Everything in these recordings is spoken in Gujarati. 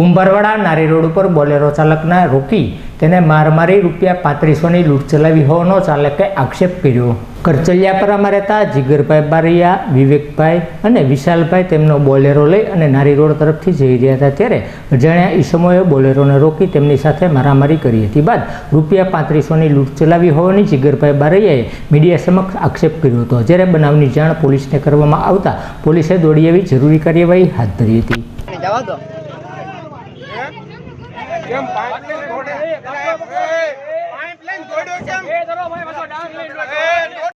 કુંભારવાડા નારી રોડ ઉપર બોલેરો ચાલકને રોકી તેને માર મારી રૂપિયા પાંત્રીસોની લૂંટ ચલાવી હોવાનો ચાલકે આક્ષેપ કર્યો. કરચલિયાપરામાં રહેતા જીગરભાઈ બારિયા, વિવેકભાઈ અને વિશાલભાઈ તેમનો બોલેરો લઈ અને નારી રોડ તરફથી જઈ રહ્યા હતા ત્યારે અજાણ્યા ઈસમોએ બોલેરોને રોકી તેમની સાથે મારામારી કરી હતી બાદ રૂપિયા પાંત્રીસોની લૂંટ ચલાવી હોવાની જીગરભાઈ બારૈયાએ મીડિયા સમક્ષ આક્ષેપ કર્યો હતો. જ્યારે બનાવની જાણ પોલીસને કરવામાં આવતા પોલીસે દોડી આવી જરૂરી કાર્યવાહી હાથ ધરી હતી. જવા દો. કેમ પાઇપલાઇન તોડે પાઇપલાઇન તોડ્યો કેમ એ ધરો ભાઈ પાછો ડાંગ લઈ લો બે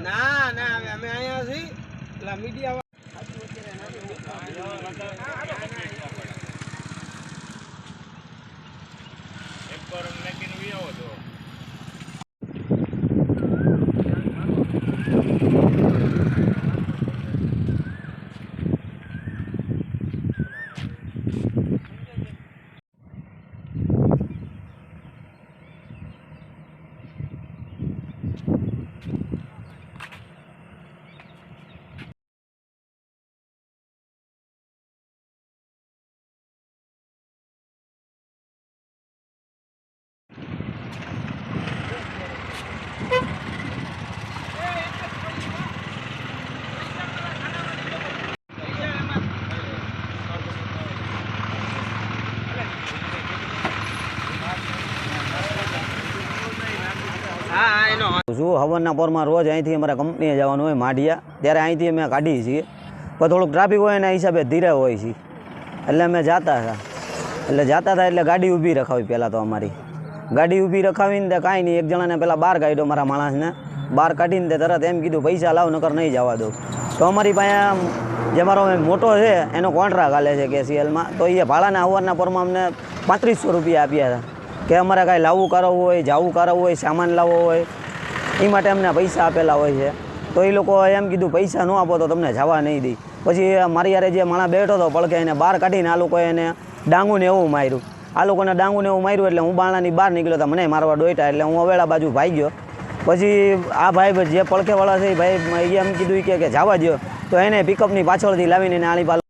ના ના હવે અમે અહીંયા છીએ. મીડિયા હા હા એનો શું હવનના પોરમાં રોજ અહીંથી અમારે કંપનીએ જવાનું હોય, માઢિયા. ત્યારે અહીંથી અમે કાઢીએ છીએ. પણ થોડુંક ટ્રાફિક હોય એના હિસાબે ધીરે હોય છે. એટલે અમે જતા હતા. એટલે જતા હતા એટલે ગાડી ઊભી રખાવી પહેલાં તો અમારી. ગાડી ઊભી રખાવીને તે કાંઈ નહીં, એક જણાને પહેલાં બહાર કાઢ્યો મારા માણસને. બહાર કાઢીને તે તરત એમ કીધું, પૈસા લાવ, નકર નહીં જવા દઉં તો અમારી પાસે જે મારો મોટો છે, એનો કોન્ટ્રાક્ટ હાલે છે કેસીએલમાં. તો એ ભાડાના આવવાના પરમાં અમને પાંત્રીસો રૂપિયા આપ્યા હતા. કે અમારે કાંઈ લાવવું કરાવવું હોય, જાવું કરાવવું હોય, સામાન લાવવો હોય, એ માટે અમને પૈસા આપેલા હોય છે. તો એ લોકો એમ કીધું, પૈસા ન આપો તો તમને જવા નહીં દે. પછી મારી યારે જે માણા બેઠો હતો પડકે એને બહાર કાઢીને આ લોકોએ એને ડાંગુને એવું માર્યું. આ લોકોને ડાંગુને એવું માર્યું એટલે હું બાણાની બહાર નીકળ્યો હતો મને મારવા ડોઈટા એટલે હું અવેળા બાજુ ભાઈ ગયો. પછી આ ભાઈ જે પડખેવાળા છે એ ભાઈ એમ કીધું કે જવા દો તો એને પિકઅપની પાછળથી લાવીને પાલ